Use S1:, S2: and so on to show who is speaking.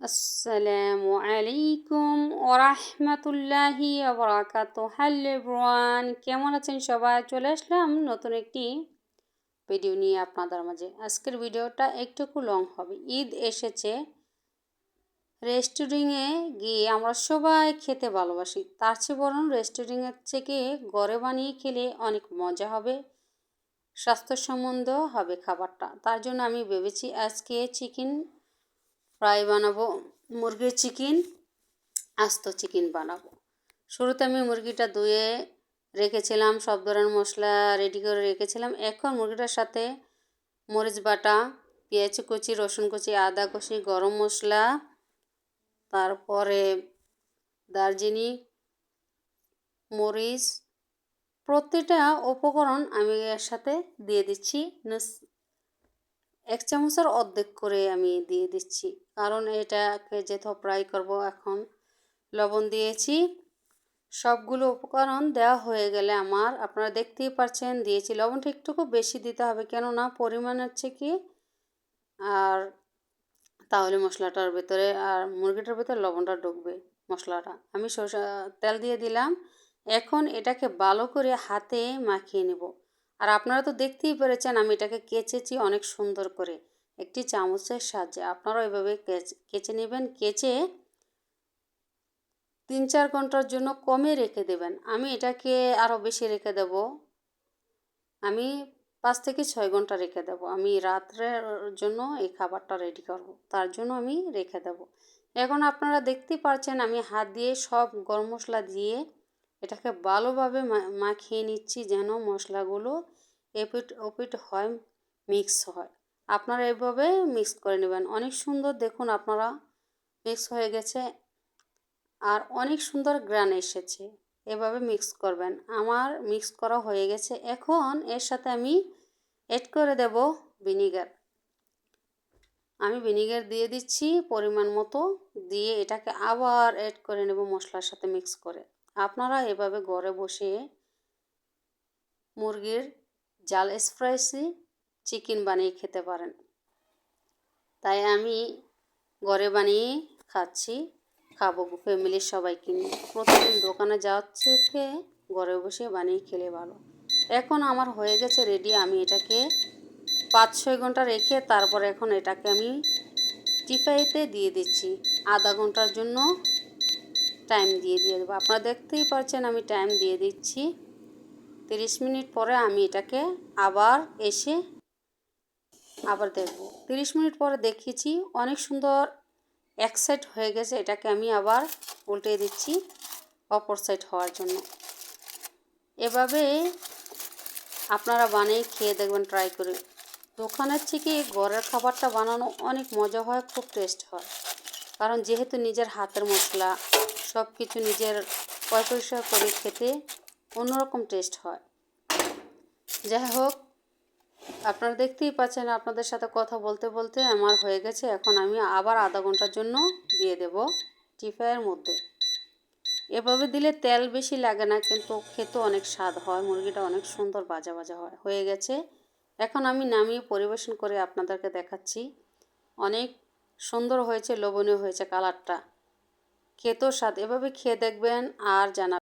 S1: আসসালামু আলাইকুম ওরহমতুল্লাহি আবরাকাত হ্যালো কেমন আছেন সবাই? চলে আসলাম নতুন একটি ভিডিও নিয়ে আপনাদের মাঝে। আজকের ভিডিওটা একটুকু লং হবে। ঈদ এসেছে রেস্টুরেন্টে গিয়ে আমরা সবাই খেতে ভালোবাসি। তার চেয়ে বরং রেস্টুরেন্টের থেকে ঘরে বানিয়ে খেলে অনেক মজা হবে স্বাস্থ্যসম্বন্ধ হবে খাবারটা। তার জন্য আমি ভেবেছি আজকে চিকেন ফ্রাই বানাবো, মুরগির চিকেন, আস্ত চিকেন বানাবো। শুরুতে আমি মুরগিটা ধুয়ে রেখেছিলাম, সব ধরনের মশলা রেডি করে রেখেছিলাম। এখন মুরগিটার সাথে মরিচ বাটা, পেঁয়াজ কুচি, রসুন কুচি, আদা কুচি, গরম মশলা, তারপরে দারচিনি, মরিচ, প্রতিটা উপকরণ আমি এর সাথে দিয়ে দিচ্ছি। এক চামচের অর্ধেক করে আমি দিয়ে দিচ্ছি। কারণ এটাকে যেহেতু ফ্রাই করব, এখন লবণ দিয়েছি। সবগুলো উপকরণ দেওয়া হয়ে গেলে আমার, আপনারা দেখতেই পাচ্ছেন দিয়েছি। লবণটা একটুকু বেশি দিতে হবে, কেননা পরিমাণ হচ্ছে কি? আর তাহলে মশলাটার ভেতরে, আর মুরগিটার ভেতরে লবণটা ঢুকবে, মশলাটা। আমি সরষা, তেল দিয়ে দিলাম। এখন এটাকে ভালো করে হাতে মাখিয়ে নেব। আর আপনারা তো দেখতেই পেরেছেন আমি এটাকে কেচেছি অনেক সুন্দর করে। একটি চামচের সাহায্যে। আপনারা এভাবে কেচে নেবেন। কেচে তিন চার ঘণ্টার জন্য কমে রেখে দেবেন। আমি এটাকে আরও বেশি রেখে দেব। আমি পাঁচ থেকে ছয় ঘণ্টা রেখে দেব। আমি রাত্রের জন্য এই খাবারটা রেডি করব। তার জন্য আমি রেখে দেব। এখন আপনারা দেখতে পাচ্ছেন আমি হাত দিয়ে সব গরম মশলা দিয়ে এটাকে ভালোভাবে মাখিয়ে নিচ্ছি যেন মশলাগুলো এপিট, ওপিট হয় মিক্স হয়। আপনারা এভাবে মিক্স করে নেবেন। অনেক সুন্দর দেখুন আপনারা মিক্স হয়ে গেছে আর অনেক সুন্দর গ্রান এসেছে। এভাবে মিক্স করবেন। আমার মিক্স করা হয়ে গেছে। এখন এর সাথে আমি এড করে দেব ভিনিগার আমি ভিনিগার দিয়ে দিচ্ছি পরিমাণ মতো। দিয়ে এটাকে আবার এড করে নেব মশলার সাথে মিক্স করে। আপনারা এভাবে ঘরে বসে মুরগির জাল স্প্রাইসি চিকেন বানিয়ে খেতে পারেন। তাই আমি ঘরে বানিয়ে খাচ্ছি, খাব ফ্যামিলির সবাইকে নিয়ে। প্রতিদিন দোকানে যাওয়ার থেকে ঘরে বসে বানিয়ে খেলে ভালো। এখন আমার হয়ে গেছে রেডি আমি এটাকে পাঁচ ছয় ঘণ্টা রেখে তারপর এখন এটাকে আমি টিফাইতে দিয়ে দিচ্ছি। আধা ঘণ্টার জন্য টাইম দিয়ে দিয়ে দেবো। আপনারা দেখতেই পাচ্ছেন আমি টাইম দিয়ে দিচ্ছি। তিরিশ মিনিট পরে আমি এটাকে আবার এসে আবার দেখব। তিরিশ মিনিট পরে দেখিয়েছি, অনেক সুন্দর এক সাইড হয়ে গেছে, এটাকে আমি আবার উল্টে দিচ্ছি অপর সাইড হওয়ার জন্য। এভাবে আপনারা বানিয়ে খেয়ে দেখবেন ট্রাই করে। দোকানের থেকে ঘরের খাবারটা বানানো অনেক মজা হয়, খুব টেস্ট হয়। কারণ যেহেতু নিজের হাতের মশলা সব কিছু নিজের পয়সা করে খেতে অন্যরকম টেস্ট হয়। যাই হোক, আপনারা দেখতেই পাচ্ছেন, আপনাদের সাথে কথা বলতে বলতে আমার হয়ে গেছে। এখন আমি আবার আধা ঘণ্টার জন্য দিয়ে দেব টিফাইয়ের মধ্যে। এভাবে দিলে তেল বেশি লাগে না, কিন্তু খেতে অনেক স্বাদ হয়, মুরগিটা অনেক সুন্দর বাজা বাজা হয়, হয়ে গেছে। এখন আমি নামিয়ে পরিবেশন করে আপনাদেরকে দেখাচ্ছি। অনেক সুন্দর হয়েছে লোভনীয় হয়েছে কালারটা। খেতেও স্বাদ এভাবে খেয়ে দেখবেন আর জানা